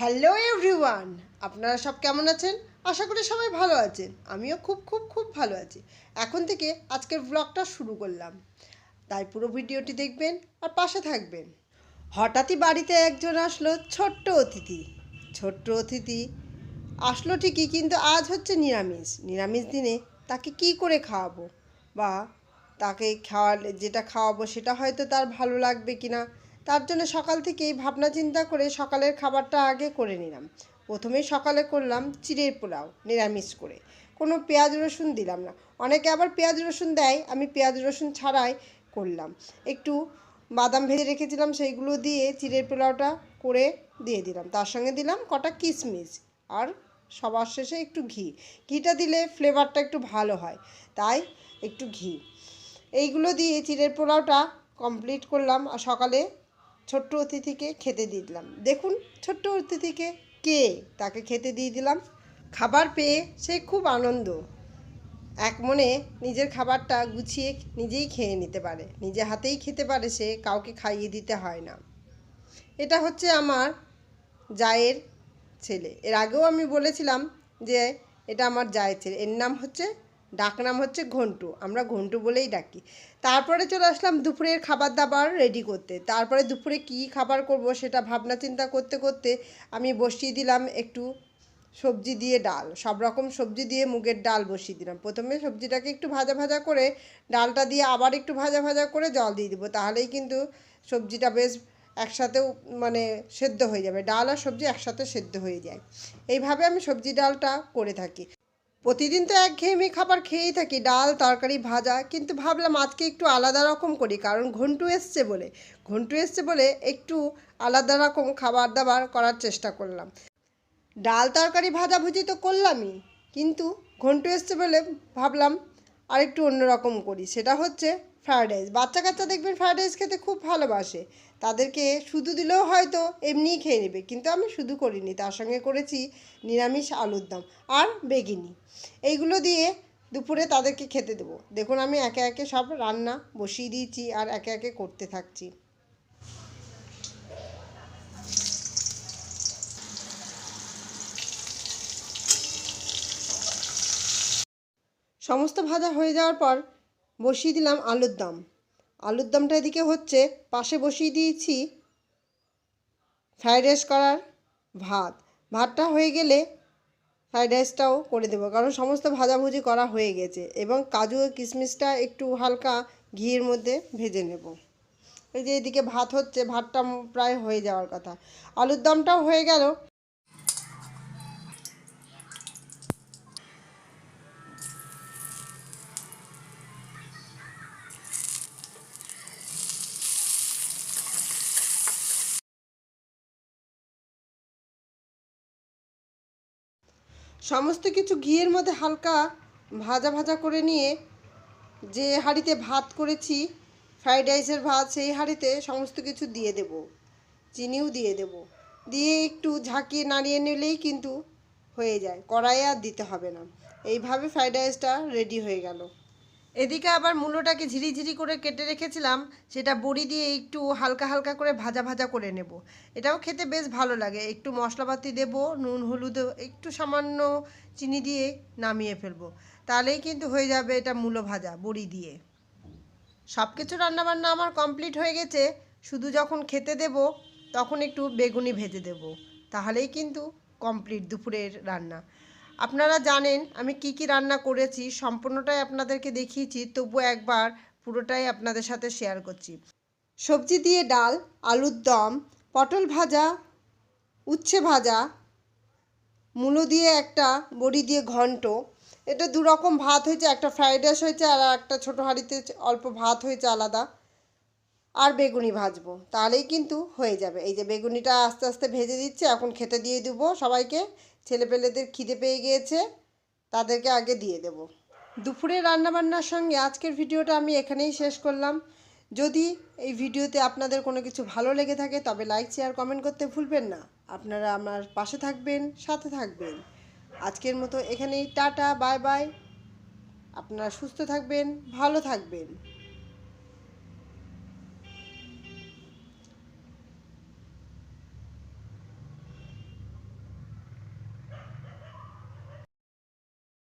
Hello everyone আপনারা সব কেমন আছেন? আশা করি সবাই ভালো আছেন। আমিও খুব খুব খুব ভালো আছি। এখন থেকে আজকের ব্লগটা শুরু করলাম। তাই পুরো ভিডিওটি দেখবেন আর পাশে থাকবেন। হঠাৎই বাড়িতে একজন আসলো ছোট্ট অতিথি। ছোট্ট অতিথি আসলো ঠিকই, কিন্তু আজ হচ্ছে নিরামিষ। নিরামিষ দিনে তাকে কি করে খাওয়াবো? বা তাকে খাওয়ালে, যেটা খাওয়াবো সেটা হয়তো তার ভালো লাগবে কি না তার জন্য সকাল থেকেই ভাবনা চিন্তা করে সকালের খাবারটা আগে করে নিলাম। প্রথমেই সকালে করলাম চিড়ের পোলাও, নিরামিষ করে। কোনো পেঁয়াজ রসুন দিলাম না। অনেকে আবার পেঁয়াজ রসুন দেয়, আমি পেঁয়াজ রসুন ছাড়াই করলাম। একটু বাদাম ভেজে রেখেছিলাম, সেইগুলো দিয়ে চিড়ের পোলাওটা করে দিয়ে দিলাম। তার সঙ্গে দিলাম কটা কিশমিশ আর সবার শেষে একটু ঘি। ঘিটা দিলে ফ্লেভারটা একটু ভালো হয়, তাই একটু ঘি। এইগুলো দিয়ে চিড়ের পোলাওটা কমপ্লিট করলাম আর সকালে ছোট্ট অতিথিকে খেতে দিয়ে দিলাম। দেখুন, ছোট্ট অতিথিকে কে? তাকে খেতে দিয়ে দিলাম। খাবার পেয়ে সে খুব আনন্দ। এক মনে নিজের খাবারটা গুছিয়ে নিজেই খেয়ে নিতে পারে। নিজে হাতেই খেতে পারে সে, কাউকে খাইয়ে দিতে হয় না। এটা হচ্ছে আমার জায়ের ছেলে। এর আগেও আমি বলেছিলাম যে, এটা আমার জায়ের ছেলে। এর নাম হচ্ছে ডাক নাম হচ্ছে ঘন্টু, আমরা ঘন্টু বলেই ডাকি। তারপরে চলে আসলাম দুপুরের খাবার দাবার রেডি করতে। তারপরে দুপুরে কী খাবার করব সেটা ভাবনা চিন্তা করতে করতে আমি বসিয়ে দিলাম একটু সবজি দিয়ে ডাল। সব রকম সবজি দিয়ে মুগের ডাল বসিয়ে দিলাম। প্রথমে সবজিটাকে একটু ভাজা ভাজা করে ডালটা দিয়ে আবার একটু ভাজা ভাজা করে জল দিয়ে দিব। তাহলেই কিন্তু সবজিটা বেশ একসাথেও মানে সেদ্ধ হয়ে যাবে। ডাল আর সবজি একসাথে সেদ্ধ হয়ে যায়। এইভাবে আমি সবজি ডালটা করে থাকি। প্রতিদিন তো একঘেয়েমি খাবার খেয়েই থাকি, ডাল, তরকারি, ভাজা, কিন্তু ভাবলাম আজকে একটু আলাদা রকম করি, কারণ ঘন্টু এসছে বলে। ঘন্টু এসছে বলে একটু আলাদা রকম খাবার দাবার করার চেষ্টা করলাম। ডাল, তরকারি, ভাজাভুজি তো করলামই, কিন্তু ঘন্টু এসছে বলে ভাবলাম আরেকটু অন্যরকম করি। সেটা হচ্ছে ফ্রায়েড রাইস বাচ্চা কাচ্চা দেখবেন ফ্রায়েড রাইস খেতে খুব ভালোবাসে। তাদেরকে শুধু দিলেও হয়তো এমনিই খেয়ে নেবে। কিন্তু আমি শুধু করিনি, তার সঙ্গে করেছি নিরামিষ আলুর দম আর বেগিনি। এইগুলো দিয়ে দুপুরে তাদেরকে খেতে দেবো। দেখুন আমি একে একে সব রান্না বসিয়ে দিয়েছি আর একে একে করতে থাকছি। সমস্ত ভাজা হয়ে যাওয়ার পর বসিয়ে দিলাম আলুর দম। আলুর দমটা এদিকে হচ্ছে, পাশে বসিয়ে দিয়েছি ফ্রাইড রাইস করার ভাত। ভাতটা হয়ে গেলে ফ্রাইড রাইসটাও করে দেবো, কারণ সমস্ত ভাজাভুজি করা হয়ে গেছে এবং কাজু ও কিশমিশটা একটু হালকা ঘিয়ের মধ্যে ভেজে নেব। এই যে এদিকে ভাত হচ্ছে, ভাতটা প্রায় হয়ে যাওয়ার কথা। আলুর দমটাও হয়ে গেল সমস্ত কিছু ঘিয়ের মধ্যে হালকা ভাজা ভাজা করে নিয়ে যে হাঁড়িতে ভাত করেছি, ফ্রাইড রাইসের ভাত, সেই হাঁড়িতে সমস্ত কিছু দিয়ে দেব। চিনিও দিয়ে দেব। দিয়ে একটু ঝাঁকিয়ে নাড়িয়ে নিলেই কিন্তু হয়ে যায়। কড়াইয়ে আর দিতে হবে না। এইভাবে ফ্রাইড রাইসটা রেডি হয়ে গেল। এদিকে আবার মূলোটাকে ঝিরিঝিরি করে কেটে রেখেছিলাম, সেটা বড়ি দিয়ে একটু হালকা হালকা করে ভাজা ভাজা করে নেব। এটাও খেতে বেশ ভালো লাগে। একটু মশলাপাতি দেব, নুন, হলুদ, একটু সামান্য চিনি দিয়ে নামিয়ে ফেলব। তাহলেই কিন্তু হয়ে যাবে এটা মূলো ভাজা বড়ি দিয়ে। সব কিছু রান্নাবান্না আমার কমপ্লিট হয়ে গেছে। শুধু যখন খেতে দেব, তখন একটু বেগুনি ভেজে দেব। তাহলেই কিন্তু কমপ্লিট দুপুরের রান্না। আপনারা জানেন আমি কি কি রান্না করেছি, সম্পূর্ণটাই আপনাদেরকে দেখিয়েছি, তবু একবার পুরোটাই আপনাদের সাথে শেয়ার করছি। সবজি দিয়ে ডাল, আলুর দম, পটল ভাজা, উচ্ছে ভাজা, মূলো দিয়ে একটা, বড়ি দিয়ে ঘন্ট। এটা দু রকম ভাত হয়েছে, একটা ফ্রাইড রাইস হয়েছে আর একটা ছোটো হাঁড়িতে অল্প ভাত হয়েছে আলাদা। আর বেগুনি ভাজবো, তাহলেই কিন্তু হয়ে যাবে। এই যে বেগুনিটা আস্তে আস্তে ভেজে দিচ্ছে, এখন খেতে দিয়ে দেবো। সবাইকে ছেলেপেলেদের খিদে পেয়ে গিয়েছে, তাদেরকে আগে দিয়ে দেব। দুপুরে রান্নাবান্নার সঙ্গে আজকের ভিডিওটা আমি এখানেই শেষ করলাম। যদি এই ভিডিওতে আপনাদের কোনো কিছু ভালো লেগে থাকে, তবে লাইক, শেয়ার, কমেন্ট করতে ভুলবেন না। আপনারা আমার পাশে থাকবেন, সাথে থাকবেন। আজকের মতো এখানেই, টাটা, বাই বাই। আপনারা সুস্থ থাকবেন, ভালো থাকবেন।